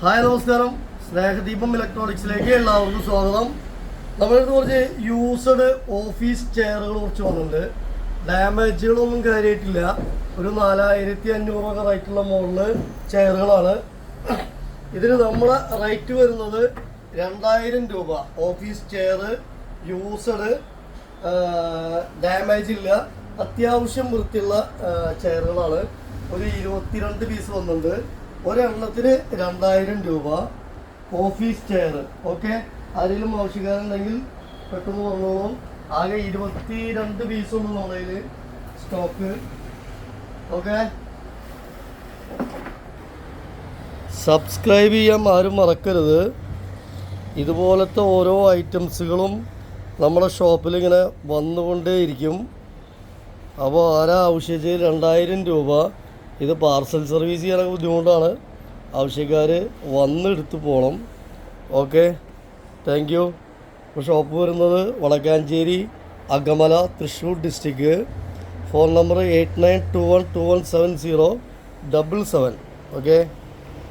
Hi നമസ്കാരം. സ്നേഹദീപം ഇലക്ട്രോണിക്സിലേക്ക് എല്ലാവർക്കും സ്വാഗതം. നമ്മളിത് കുറച്ച് യൂസ്ഡ് ഓഫീസ് ചെയറുകൾ കുറച്ച് വന്നിട്ടുണ്ട് ഡാമേജുകളൊന്നും കയറിയിട്ടില്ല ഒരു നാലായിരത്തി അഞ്ഞൂറൊക്കെ റേറ്റുള്ള മോഡൽ ചെയറുകളാണ്. ഇതിന് നമ്മളെ റേറ്റ് വരുന്നത് രണ്ടായിരം രൂപ. ഓഫീസ് ചെയർ യൂസ്ഡ് ഡാമേജ് ഇല്ല. അത്യാവശ്യം വൃത്തിയുള്ള ചെയറുകളാണ്. ഒരു ഇരുപത്തിരണ്ട് പീസ് വന്നിട്ടുണ്ട്. ഒരെണ്ണത്തിന് രണ്ടായിരം രൂപ ഓഫീസ് ചെയർ ഓക്കെ ആരെങ്കിലും ആവശ്യക്കാരുണ്ടെങ്കിൽ പെട്ടെന്ന് പറഞ്ഞോളൂ ആകെ ഇരുപത്തി രണ്ട് പീസുള്ളൂ നമ്മളതിൽ സ്റ്റോക്ക് ഓക്കെ സബ്സ്ക്രൈബ് ചെയ്യാൻ ആരും മറക്കരുത്. ഇതുപോലത്തെ ഓരോ ഐറ്റംസുകളും നമ്മുടെ ഷോപ്പിൽ ഇങ്ങനെ വന്നുകൊണ്ടേയിരിക്കും. അപ്പോൾ ആരാ ആവശ്യച്ച് രണ്ടായിരം രൂപ. ഇത് പാർസൽ സർവീസ് ചെയ്യാനൊക്കെ ബുദ്ധിമുട്ടാണ്. ആവശ്യക്കാർ വന്നെടുത്ത് പോകണം ഓക്കെ? താങ്ക് യു ഇപ്പോൾ ഷോപ്പ് വരുന്നത് Vadakkanchery Agamala Thrissur district phone number eight nine two one two one seven zero double seven okay